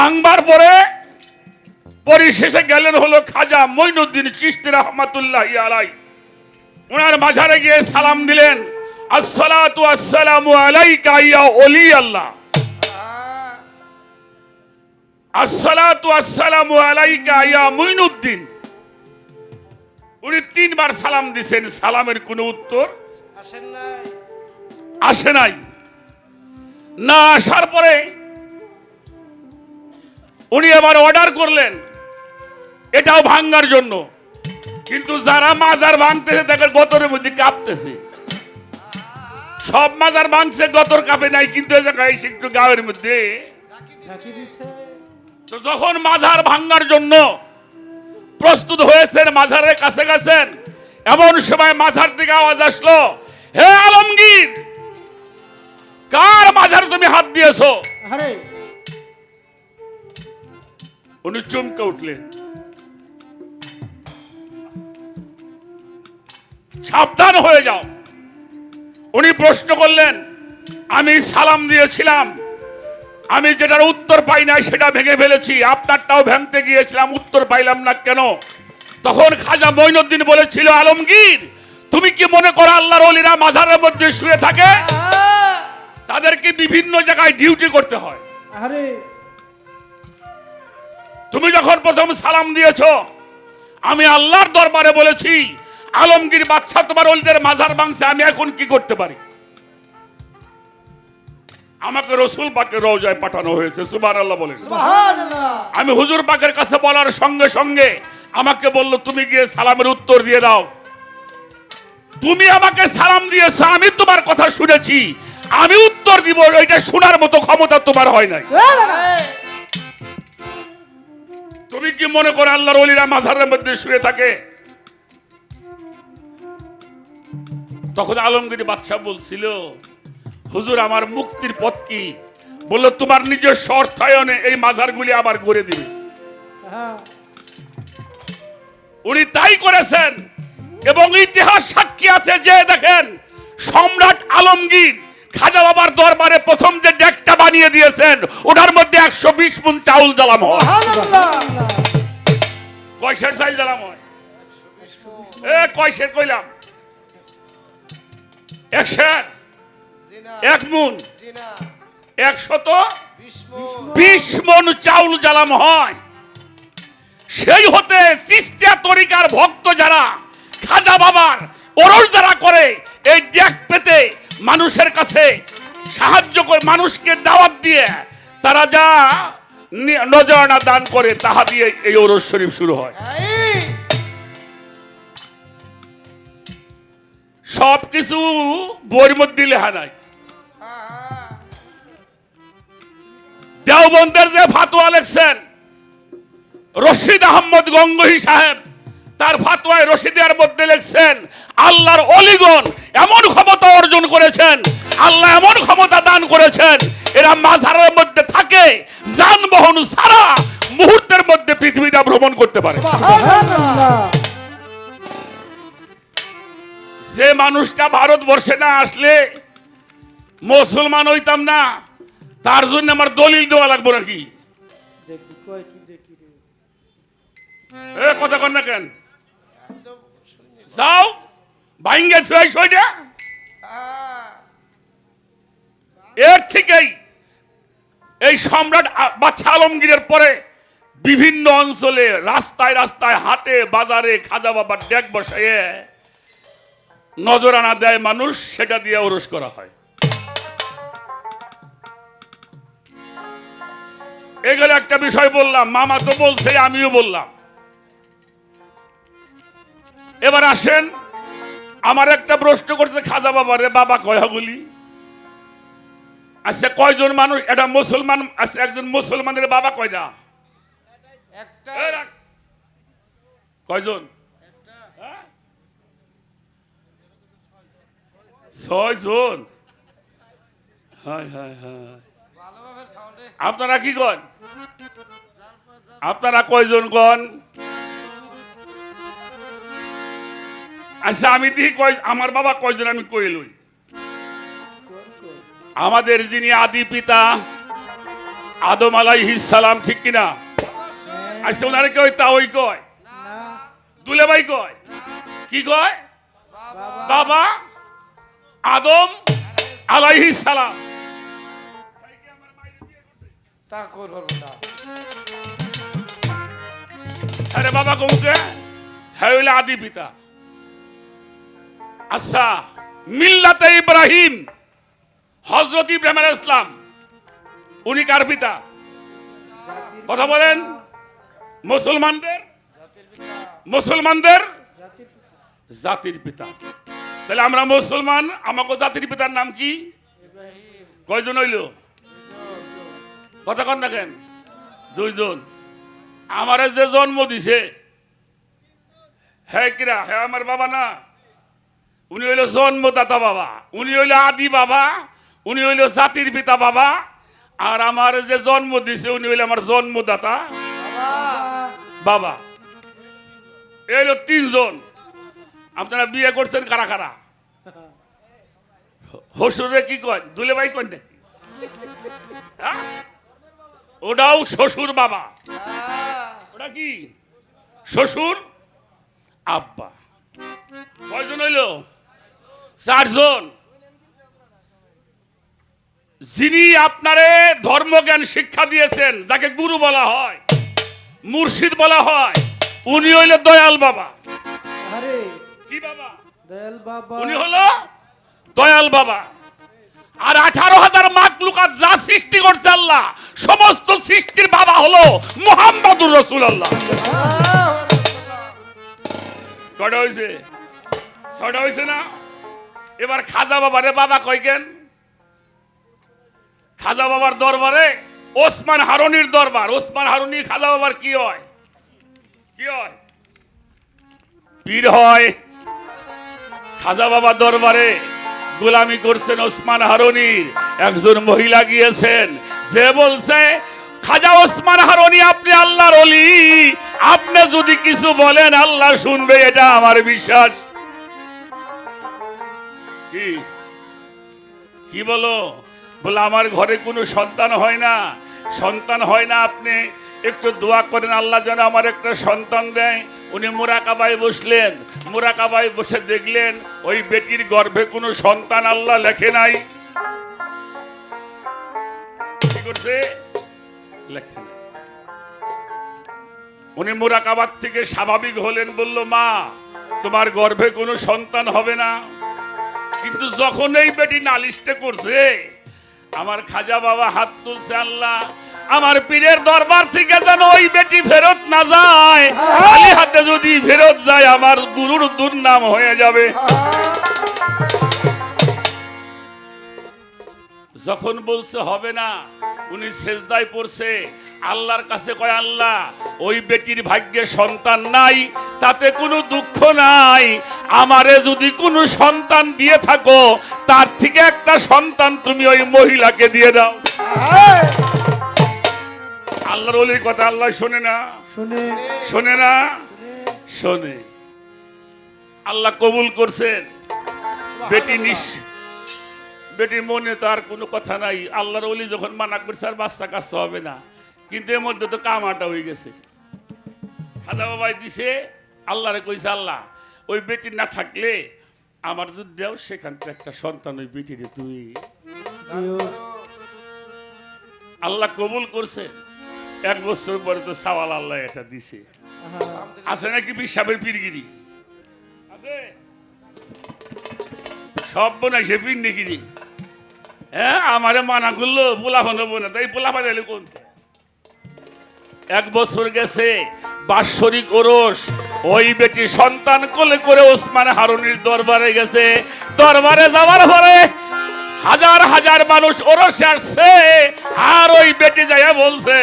ভাঙবার পরে পরিশেষে গেলেন হলো খাজা মঈনুদ্দিন চিশতি রহমাতুল্লাহ আলাই। ওনার মাঝারে গিয়ে সালাম দিলেন আসসালাতু আসসালামু আলাইকা ইয়া ওলি আল্লাহ। আসসালাতু আসসালামু আলাইকা ইয়া মঈনুদ্দিন। উনি তিনবার সালাম দিছেন সালামের কোনো উত্তর আসে নাই। না আসার পরে উনি এবার অর্ডার করলেন। এটাও ভাঙ্গার জন্য। কিন্তু যারা মাজার ভাঙতেছে, দেখেন গতরের মধ্যে কাঁপতেছে। সব মাজার ভাঙছে, গতর কাঁপে নাই, কিন্তু একটু গাঁয়ের মধ্যে। তো যখন মাজার ভাঙ্গার জন্য প্রস্তুত হয়েছেন মাঝারের কাছে গেছেন, এমন সময় মাঝার দিকে আওয়াজ আসলো, হে আলমগীর, কার মাঝার তুমি হাত দিয়েছ? আরে উনি চমকে উঠলেন। সাবধান হয়ে যাও। উনি প্রশ্ন করলেন আমি সালাম দিয়েছিলাম। আমি যেটার উত্তর পাই নাই সেটা ভেঙে ফেলেছি। আপনারটাও ভাঙতে গিয়েছিলাম উত্তর পাইলাম না কেন? তখন খাজা মঈনুদ্দিন বলেছিল আলমগীর তুমি কি মনে করো আল্লাহর অলিরা মাঝারের মধ্যে শুয়ে থাকে? তাদেরকে বিভিন্ন জায়গায় ডিউটি করতে হয়। আরে! তুমি যখন প্রথম সালাম দিয়েছ আমি আল্লাহর দরবারে বলেছি আলমগীর বাচ্চা তোমার ওলিদের মাঝার মাংসে আমি এখন কি করতে পারি? আমাকে রসুল পাকে রওজায় পাঠানো হয়েছে সুবার আল্লাহ বলেন আমি হুজুর পাকের কাছে বলার সঙ্গে সঙ্গে আমাকে বলল তুমি গিয়ে সালামের উত্তর দিয়ে দাও। তুমি আমাকে সালাম দিয়েছ আমি তোমার কথা শুনেছি। আমি উত্তর দিব এটা শোনার মতো ক্ষমতা তোমার হয় নাই। তুমি কি মনে করো আল্লাহর অলিরা মাঝারের মধ্যে শুয়ে থাকে? তখন আলমগীর বাদশাহ বলছিল হুজুর আমার মুক্তির পথ কি? বলল তোমার নিজের অর্থায়নে এই মাজারগুলি আবার গড়ে দিবে। হ্যাঁ। উনি তাই করেছেন এবং ইতিহাস সাক্ষী আছে যে দেখেন সম্রাট আলমগীর খাজা বাবার দরবারে প্রথম যে ডেকটা বানিয়ে দিয়েছেন ওটার মধ্যে একশো বিশ মন চাউল জ্বালাম হয়। কয়সের চাই জ্বালাম হয়? এ কয়সের কইলাম? একশের? এক মুন? একশত? বিশ মন। চাউল জ্বালাম হয়। সেই হতে সিস্তিয়া তরিকার ভক্ত যারা খাজা বাবার ওরস যারা করে এই ডেক পেতে মানুষের কাছে সাহায্য করে, মানুষকে দাওয়াত দিয়ে তারা যা নজরানা দান করে, তাহা দিয়ে এই ওরস শরীফ শুরু হয়। সব কিছু বইয়ের মধ্যে লেখা নাই। দেওবন্দের যে ফাতোয়া লেখছেন, রশিদ আহমদ গঙ্গোহী সাহেব তার ফাতোয়ায় রশিদিয়ার মধ্যে লিখছেন আল্লাহর অলিগণ এমন ক্ষমতা অর্জন করেছেন আল্লাহ এমন ক্ষমতা দান করেছেন। এরা মাঝারের মধ্যে থাকে যানবাহন সারা মুহূর্তের মধ্যে পৃথিবীটা ভ্রমণ করতে পারে যে মানুষটা ভারতবর্ষে না আসলে মুসলমান হইতাম না তার জন্য আমার দলিল দেওয়া লাগবো নাকি? কথা কন না কেন? যাও ভাইঙ্গে ছুঁয়াই ছয়টা এর থেকেই এই সম্রাট বাদশা আলমগীরের পরে বিভিন্ন অঞ্চলে রাস্তায় রাস্তায় হাটে, বাজারে, খাজা বাবার ডেক বসাইয়ে নজরানা দেয় মানুষ, সেটা দিয়ে ওরস করা হয়। এগুলো একটা বিষয় বললাম, মামা তো বলছে, আমিও বললাম। এবার আসেন। আমার একটা প্রশ্ন করছে খাজা বাবারে বাবা কয়াগুলি আচ্ছা কয়জন মানুষ? এটা মুসলমান আচ্ছা একজন মুসলমানের বাবা কয়টা? কয়জন? হ্যাঁ? ছয়জন। হায় হায় আপনারা কি কন? আপনারা কয়জন কন? আচ্ছা আমি দিই কয় আমার বাবা কয়জন আমি কই লই? আমাদের যিনি আদি পিতা আদম আলাইহিস সালাম ঠিক কিনা? আচ্ছা ওনারে কই তা ওই কয়? না দুলে ভাই কয়? কি কয়? বাবা বাবা আদম আলাইহিস সালাম। তা করব না আরে বাবা কমুকে? হ্যাঁ আদি পিতা। আচ্ছা মিল্লাতে ইব্রাহিম হজরত ইব্রাহিম আলাইহিস ইসলাম উনি কার পিতা? কথা বলেন। মুসলমানদের? মুসলমানদের? জাতির পিতা। তাহলে আমরা মুসলমান, আমাকে জাতির পিতার নাম কি? কয়জন হইল? কথা কন না কেন? দুইজন। আমারে যে জন্ম দিছে হ্যাঁ কিরা? হ্যাঁ আমার বাবা না? উনি হইল জন্মদাতা বাবা, উনি হইল আদি বাবা, উনি হইল জাতির পিতা বাবা, আর আমার যে জন্ম দিছে, উনি হইল আমার জন্মদাতা বাবা। এই হলো তিনজন। আপনারা বিয়ে করছেন কারা কারা? হসুরে কি কয়? দুলে ভাই কয় নাকি? হ্যাঁ? ওটাও শ্বশুর বাবা। ওটা কি? শ্বশুর আব্বা। কয়জন হইল? চারজন। যিনি আপনারে ধর্মজ্ঞান শিক্ষা দিয়েছেন যাকে গুরু বলা হয় মুর্শিদ বলা হয় উনি হইল দয়াল বাবা। আরে কি বাবা? দয়াল বাবা। উনি হলো দয়াল বাবা। আর আঠারো হাজার মাকলুকাত যা সৃষ্টি করছে আল্লাহ সমস্ত সৃষ্টির বাবা হলো মোহাম্মদুর রসুল আল্লাহ। কটা হয়েছে ছটা হয়েছে না? এবার খাজা বাবারে বাবা কয় কেন খাজা বাবার দরবারে ওসমান হারুনির দরবার। ওসমান হারুনি, খাজা বাবার কি হয়? কি হয়? পীর হয়। খাজা বাবা দরবারে গোলামি করছেন ওসমান হারুনির একজন মহিলা গিয়েছেন, যে বলছে, খাজা ওসমান হারুনি, আপনি আল্লাহর অলি আপনি যদি কিছু বলেন, আল্লাহ শুনবে, এটা আমার বিশ্বাস। কি? কি বলো? বলে, আমার ঘরে কোনো সন্তান হয় না। সন্তান হয় না আপনি। একটু দোয়া করেন, আল্লাহ যেন আমার একটা সন্তান দেয়। উনি মোরাকাবায় বসলেন। মোরাকাবায় বসে দেখলেন, ওই বেটির গর্ভে কোনো সন্তান আল্লাহ লেখে নাই। লেখে নাই। উনি মোরাকাবাদ থেকে স্বাভাবিক হলেন, বলল, মা, তোমার গর্ভে কোনো সন্তান হবে না। কিন্তু যখন এই বেটি নালিশটা করছে, আমার খাজা বাবা হাত তুলছে আল্লাহ, আমার পীরের দরবার থেকে যেন ওই বেটি ফেরত না যায়। খালি হাতে যদি ফেরত যায়, আমার গুরুর দুর্নাম হয়ে যাবে। যখন বলছে, হবে না। উনি সেজদায় পড়ছে, আল্লাহর কাছে কয় আল্লাহ, ওই বেটির ভাগ্যে সন্তান নাই তাতে কোনো দুঃখ নাই। আমারে যদি কোনো সন্তান দিয়ে থাকো তার থেকে একটা সন্তান তুমি ওই মহিলাকে দিয়ে দাও। আল্লাহর ওলির কথা আল্লাহ শোনে না? শুনে। শোনে না? শোনে। আল্লাহ কবুল করছেন। বেটি নিস বেটির মনে তো আর কোনো কথা নাই। আল্লাহর ওলি যখন মানা করছে আর বাচ্চা কাচ্চা হবে না। কিন্তু এর মধ্যে তো কামাটা হয়ে গেছে। খাদা বাবাই দিছে আল্লাহরে কইছে, আল্লাহ, ওই বেটি না থাকলে আমার যদি দেও, সেখান থেকে একটা সন্তান ওই বেটিরে তুই। আল্লাহ কবুল করছে। এক বছর পরে তো সাওয়াল আল্লাহ এটা দিছে। আছে নাকি বিশ্বাবের পীরগিরি? আছে? সব বোনাই সে পীর নাকি হ্যাঁ আমারে মানা করল পোলা হব না তাই পোলা বাজাইলে কোন? এক বছর গেছে, বাৎসরিক ওরস ওই বেটি সন্তান কোলে করে ওসমান হারুনির দরবারে গেছে। দরবারে যাওয়ার পরে হাজার হাজার মানুষ ওরসে আসছে আর ওই বেটি যাইয়া বলছে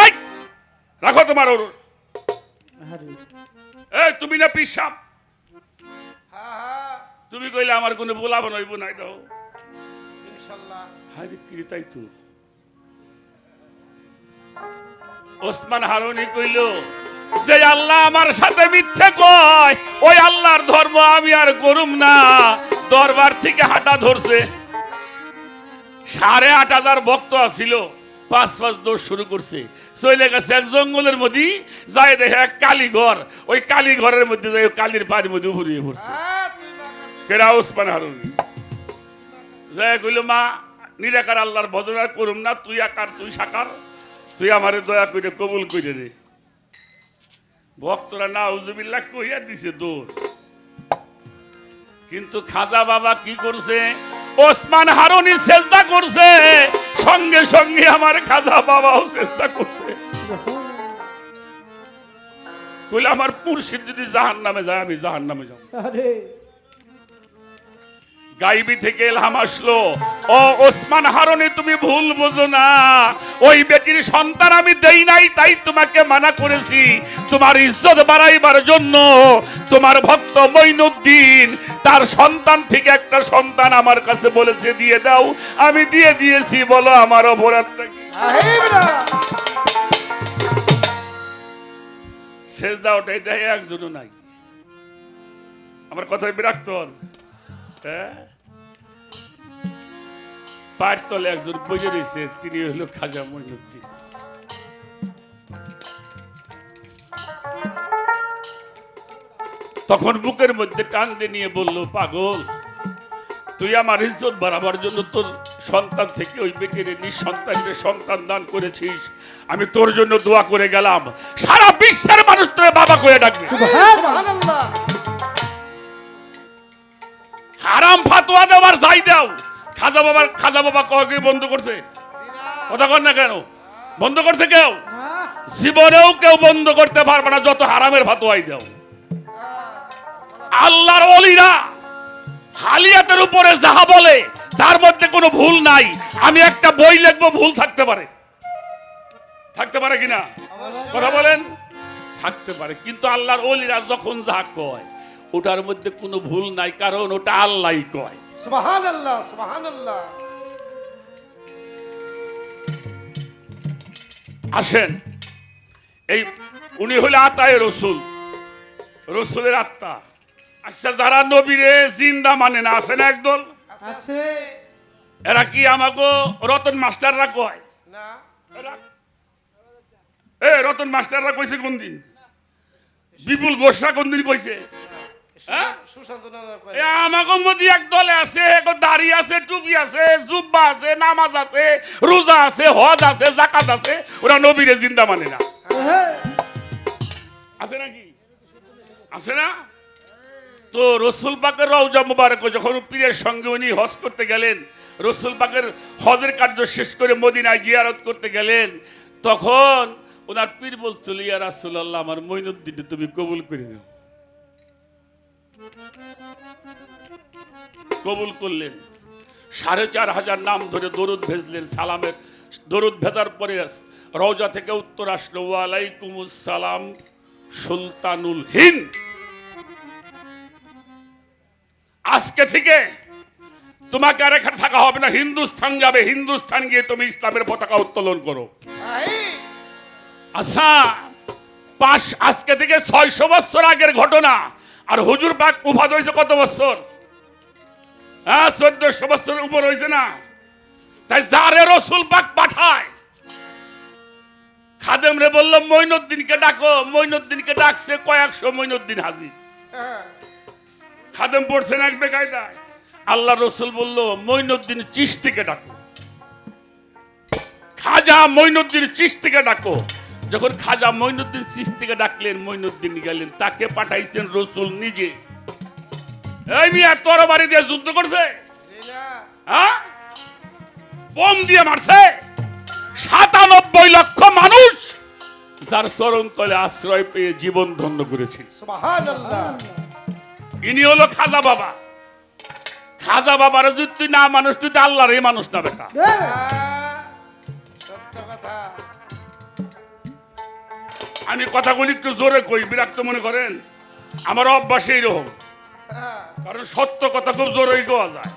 এই রাখো তোমার ওরস। এই তুমি না পিসাব। তুমি কইলে আমার কোনো বোলাব নইব নাই দাও। হাই কি তাই তো। ওসমান হারুনি কইল যে আল্লাহ আমার সাথে মিথ্যে কয়, ওই আল্লাহর ধর্ম আমি আর করুম না। দরবার থেকে হাঁটা ধরছে। সাড়ে আট হাজার ভক্ত আছিল, পাঁচ পাঁচ দৌড় শুরু করছে। চলে গেছে এক জঙ্গলের মধ্যে, যায় দেখে এক কালীঘর ওই কালীঘরের মধ্যে যায় ওই কালীর পায়ের মধ্যে ঘুরিয়ে পড়ছে। কেরা ওসমান হারুন? জয় কইল, মা, নিরাকার আল্লাহর ভজনা করুম না, তুই আকার তুই সাকার। তুই আমারে দয়া করে কবুল করে দে। ভক্তরা না উজুবিল্লাহ কইয়া দিছে দৌড় কিন্তু খাজা বাবা কি করছে? ওসমান হারুনি চেষ্টা করছে, সঙ্গে সঙ্গে আমার খাজা বাবাও চেষ্টা করছে। কইলে আমার পুরশিদ যদি জাহান নামে যায়, আমি জাহান নামে যাব গাইবি থেকে এলহাম আসলো। ও ওসমান হারনে, তুমি ভুল বোঝো না। ওই বেটির সন্তান আমি দেই নাই, তাই তোমাকে মানা করেছি। তোমার ইজ্জত বাড়াইবার জন্য তোমার ভক্ত মইনুদ্দিন তার সন্তান থেকে একটা সন্তান আমার কাছে বলেছে, দিয়ে দাও। আমি দিয়ে দিয়েছি, বলো আমার অপরাধটা শেষ দাওটাই দেয় একজনও নাই। আমার কথায় বিরক্ত হ্যাঁ? একজন তিনি খাজা তখন বুকের মধ্যে টান দিয়ে নিয়ে বলল, পাগল, তুই আমার ইজ্জত বাড়াবার জন্য তোর সন্তান থেকে ওই বেটির নিঃসন্তানের সন্তান দান করেছিস। আমি তোর জন্য দোয়া করে গেলাম। সারা বিশ্বের মানুষ তোর বাবা করে ডাকবে। সুবহানাল্লাহ ফাতোয়া দেওয়ার যাই দাও। খাজা বাবার, খাজা বাবা কয়েক বন্ধ করছে? কথা কর না কেন? বন্ধ করছে কেউ? জীবনেও কেউ বন্ধ করতে পারবে না, যত হারামের ফাতোয়াই দাও। আল্লাহর অলিরা হালিয়াতের উপরে যাহা বলে, তার মধ্যে কোনো ভুল নাই। আমি একটা বই লিখব, ভুল থাকতে পারে। থাকতে পারে কিনা? কথা বলেন? থাকতে পারে। কিন্তু আল্লাহর অলিরা যখন যাহা কয় ওটার মধ্যে কোনো ভুল নাই কারণ ওটা আল্লাহ কয়। সুবহানাল্লাহ সুবহানাল্লাহ। আসেন। এই উনি হলে আতায় রসুল রসুলের আত্মা। আচ্ছা যারা নবীরে জিন্দা মানে না আছে না একদল? এরা কি আমাকে রতন মাস্টাররা কয়? এ রতন মাস্টাররা কইছে কোন দিন বিপুল গোসা কোন দিন কইছে? আমাকে মধ্যে এক দলে আছে দাড়ি আছে টুপি আছে জুব্বা আছে নামাজ আছে রোজা আছে হজ আছে জাকাত আছে ওরা নবীরে জিন্দা মানে না। আছে নাকি? আছে না? তো রসুল পাকের রওজা মুবারক যখন পীরের সঙ্গে উনি হজ করতে গেলেন রসুল পাকের হজের কার্য শেষ করে মদিনায় জিয়ারত করতে গেলেন তখন ওনার পীর বলছিল ইয়া রাসূলুল্লাহ আমার মইনুদ্দিন তুমি কবুল করে নাও। কবুল করলেন। সাড়ে চার হাজার নাম ধরে দরুদ ভেজলেন, সালামের দরুদ ভেজার পরে রওজা থেকে উত্তর আসলো ওয়ালাইকুমুস সালাম সুলতানুল হিন্দ। আজকে থেকে তোমাকে আর এখানে থাকা হবে না, হিন্দুস্থান যাবে। হিন্দুস্থান গিয়ে তুমি ইসলামের পতাকা উত্তোলন করো। আচ্ছা পাঁচ আজকে থেকে ছয়শো বছর আগের ঘটনা। আর হুজুর পাক উফাদ হয়েছে কত বছর? হ্যাঁ চোদ্দশো বছরের উপর হয়েছে না? তাই যারে রসুল পাক পাঠায়। খাদেম রে বলল, মইনুদ্দিনকে ডাকো, মইনুদ্দিনকে ডাকছে কয়েকশো মইনুদ্দিন হাজির। খাদেম পড়ছেন এক বেকায়দায়। আল্লাহ রসুল বলল, মইনুদ্দিন চিস্তিকে ডাকো। খাজা মইনুদ্দিন চিস্তিকে ডাকো। যখন খাজা মইনুদ্দিন চিস্তিকে ডাকলেন মইনুদ্দিন গেলেন তাকে পাঠাইছেন রসুল নিজে। এই মিয়া তোর বাড়ি দিয়ে যুদ্ধ করছে? হ্যাঁ? বোম দিয়ে মারছে? সাতানব্বই লক্ষ মানুষ যার চরণ তলে আশ্রয় পেয়ে জীবন ধন্য করেছে। ইনি হলো খাজা বাবা। খাজা বাবার যদি তুই না মানুষ তুই আল্লাহর এই মানুষ না বেটা। আমি কথাগুলি একটু জোরে কই, বিরাক্ত মনে করেন? আমার অভ্যাস হ্যাঁ কারণ সত্য কথা খুব জোরেই কোয়া যায়।